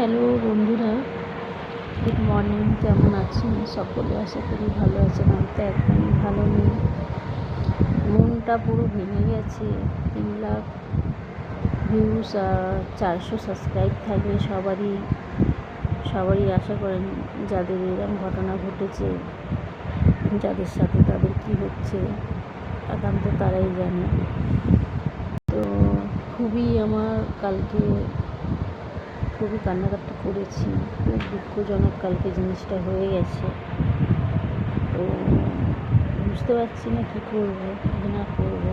Hello বন্ধুরা good morning কেমন আছেন? সকলে আশা করি ভালো আছেন, আমি তো একদমই ভালো নেই। মনটা পুরো ভেঙে গেছে, তিন লাখ ভিউস আর চারশো সাবস্ক্রাইব থাকলে সবারই সবারই আশা করেন যাদের এরকম ঘটনা ঘটেছে, যাদের সাথে তাদের কি হচ্ছে একান্ত তারাই জানে। তো খুবই আমার কালকে খুবই কান্নাকাটি করেছি। খুব দুঃখজনক কালকে জিনিসটা হয়ে গেছে। তো বুঝতে পারছি না কী করব, কী না করব।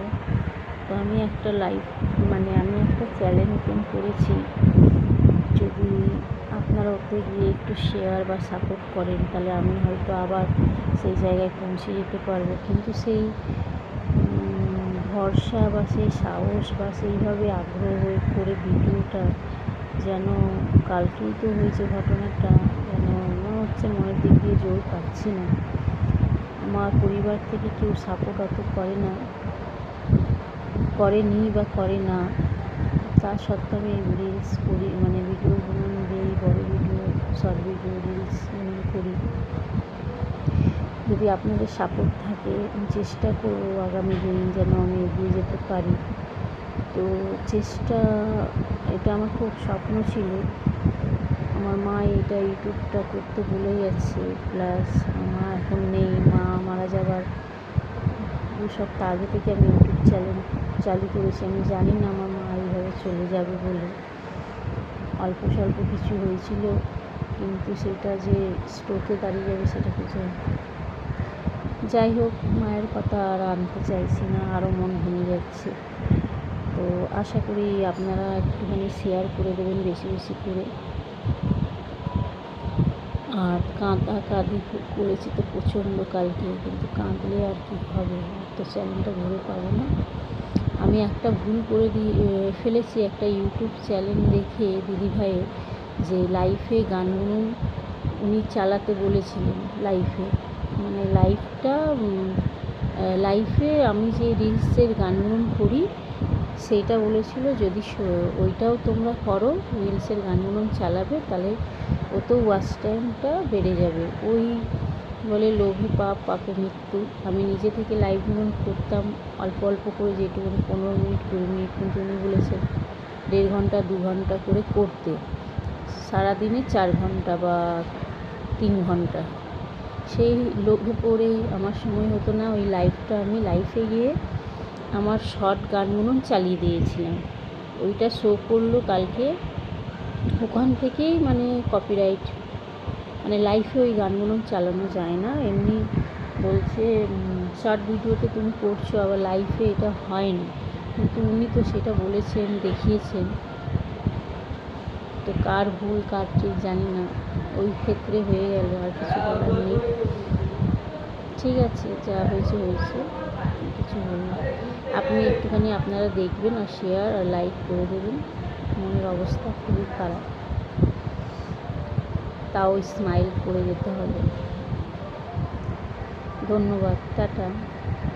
তো আমি একটা লাইভ মানে আমি একটা চ্যানেল ওপেন করেছি। যদি আপনারা ওতে গিয়ে একটু শেয়ার বা সাপোর্ট করেন, তাহলে আমি হয়তো আবার সেই জায়গায় পৌঁছে যেতে পারব। কিন্তু সেই ভরসা বা সেই সাহস বা সেইভাবে আগ্রহ করে ভিডিওটা যেন কালকেই তো হয়েছে ঘটনাটা, যেন মনে হচ্ছে মনের দিক দিয়ে জোর পাচ্ছি না। আমার পরিবার থেকে কেউ সাপোর্ট অত করে না, করেনি বা করে না। তা সত্ত্বেও আমি রিলস করি মানে ভিডিও দিই বড় ভিডিও শর্ট ভিডিও রিলস করি। যদি আপনাদের সাপোর্ট থাকে, আমি চেষ্টা করব আগামী দিন যেন আমি এগিয়ে যেতে পারি। তো চেষ্টা, এটা আমার খুব স্বপ্ন ছিল। আমার মা এটা ইউটিউবটা করতে ভুলে গেছে প্লাস মা এখন নেই, মা মারা যাবার দু সপ্তাহ আগে থেকে আমি ইউটিউব চ্যানেল চালু করেছি। আমি জানি না আমার মা এইভাবে চলে যাবে বলে। অল্প স্বল্প কিছু হয়েছিল, কিন্তু সেটা যে স্ট্রোকে দাঁড়িয়ে যাবে সেটা কিছু যাই হোক, মায়ের কথা আর আনতে চাইছি না, আরও মন ভেঙে যাচ্ছে। তো আশা করি আপনারা একটুখানি শেয়ার করে দেবেন বেশি বেশি করে। আর কাঁদা কাঁদি করেছি তো প্রচণ্ড কালকে, কিন্তু কাঁদলে আর কি হবে? তো চ্যানেলটা ঘুরে পাবো না। আমি একটা ভুল করে দিয়ে ফেলেছি একটা ইউটিউব চ্যানেল দেখে দিদিভাইয়ের যে লাইফে গান গুনুন, উনি চালাতে বলেছিলেন লাইফে মানে লাইফটা লাইফে আমি যে রিলসের গান গুনুন করি সেইটা বলেছিল, যদি ওইটাও তোমরা করো, রিলসের গান গুনুন চালাবে, তাহলে ওতেও ওয়াচ টাইমটা বেড়ে যাবে। ওই বলে লোভী পাপ, পাপে মৃত্যু। আমি নিজে থেকে লাইভ গুনুন করতাম, অল্প অল্প করে যেটুকুনি, পনেরো মিনিট, কুড়ি মিনিট কিন্তু উনি বলেছেন দেড় ঘণ্টা, দু ঘণ্টা করে করতে। সারাদিনে চার ঘণ্টা বা তিন ঘণ্টা। সেই লোভে পড়ে আমার সময় হতো না, ওই লাইভটা আমি লাইফে গিয়ে আমার শর্ট গানগুলো চালিয়ে দিয়েছিলাম। ওইটা শো করল কালকে। ওখান থেকেই মানে কপিরাইট মানে লাইফে ওই গানগুলো চালানো যায় না। এমনি বলছে শর্ট ভিডিওতে তুমি করছ, আবার লাইফে এটা হয় না। কিন্তু উনি তো সেটা বলেছেন, দেখিয়েছেন। তো কার ভুল, কার ঠিক জানি না। ওই ক্ষেত্রে হয়ে গেল, আর কিছু বলার নেই। ঠিক আছে, যা হয়েছে হয়েছে। কিছু হয়নি। আপনি একটুখানি আপনারা দেখবেন আর শেয়ার আর লাইক করে দেবেন। মনের অবস্থা খুবই খারাপ। তাও স্মাইল করে যেতে হবে। ধন্যবাদ, টাটা।